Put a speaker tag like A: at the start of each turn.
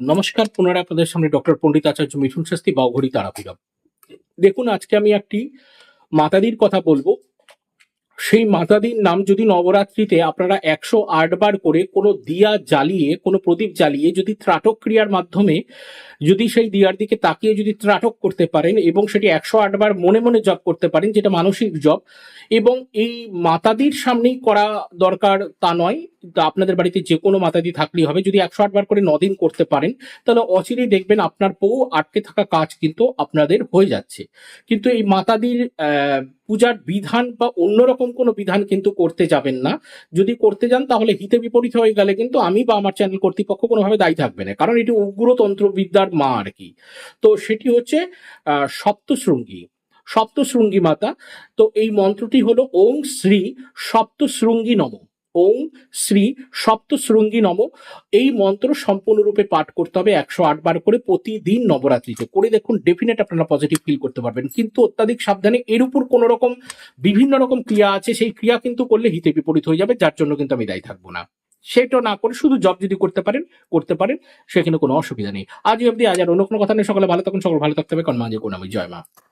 A: নমস্কার, পুনরায় আপনাদের সামনে ডক্টর পণ্ডিত আচার্য মিঠুন শাস্তি বাউঘড়ি তারাপীঠম। দেখুন, আজকে আমি একটি মাতাদির কথা বলব। সেই মাতাদির নাম যদি নবরাত্রিতে আপনারা একশো আট বার করে কোনো দিয়া জ্বালিয়ে, কোনো প্রদীপ জ্বালিয়ে যদি ত্রাটক ক্রিয়ার মাধ্যমে যদি সেই দিয়ার দিকে তাকিয়ে যদি ত্রাটক করতে পারেন এবং সেটি একশো আট বার মনে মনে জপ করতে পারেন, যেটা মানসিক জপ, এবং এই মাতাদির সামনেই করা দরকার তা নয়। তা আপনাদের বাড়িতে যে কোনো মাতাদি থাকলেই হবে। যদি একশো আট বার করে নদিন করতে পারেন, তাহলে অচিরেই দেখবেন আপনার বহু আটকে থাকা কাজ কিন্তু আপনাদের হয়ে যাচ্ছে। কিন্তু এই মাতাদির পূজার বিধান বা অন্যরকম কোনো বিধান কিন্তু করতে যাবেন না। যদি করতে যান, তাহলে হিতে বিপরীত হয়ে গেলে কিন্তু আমি বা আমার চ্যানেল কর্তৃপক্ষ কোনোভাবে দায়ী থাকবে না। কারণ এটি উগ্রতন্ত্র বিদ্যার মা আর কি। তো সেটি হচ্ছে সপ্তশৃঙ্গী। সপ্তশৃঙ্গী মাতা। তো এই মন্ত্রটি হলো, ওং শ্রী সপ্তশৃঙ্গী নম। ওং শ্রী সপ্তশৃঙ্গী নম। এই মন্ত্র সম্পূর্ণরূপে পাঠ করতে হবে একশো আট বার করে প্রতিদিন নবরাত্রিতে। করে দেখুন ডেফিনেট আপনারা পজিটিভ ফিল করতে পারবেন। কিন্তু অত্যাধিক সাবধানে এর উপর কোনো রকম, বিভিন্ন রকম ক্রিয়া আছে, সেই ক্রিয়া কিন্তু করলে হিতে বিপরীত হয়ে যাবে, যার জন্য কিন্তু আমি দায়ী থাকব না। সেটা না করে শুধু জব যদি করতে পারেন করতে পারেন, সেখানে কোনো অসুবিধা নেই। আজ অব্দি আজ আর অন্য কোনো কথা নেই। সকালে ভালো থাকুন, সকল ভালো থাকতে হবে। কারণ মাঝে কোন আমি। জয় মা।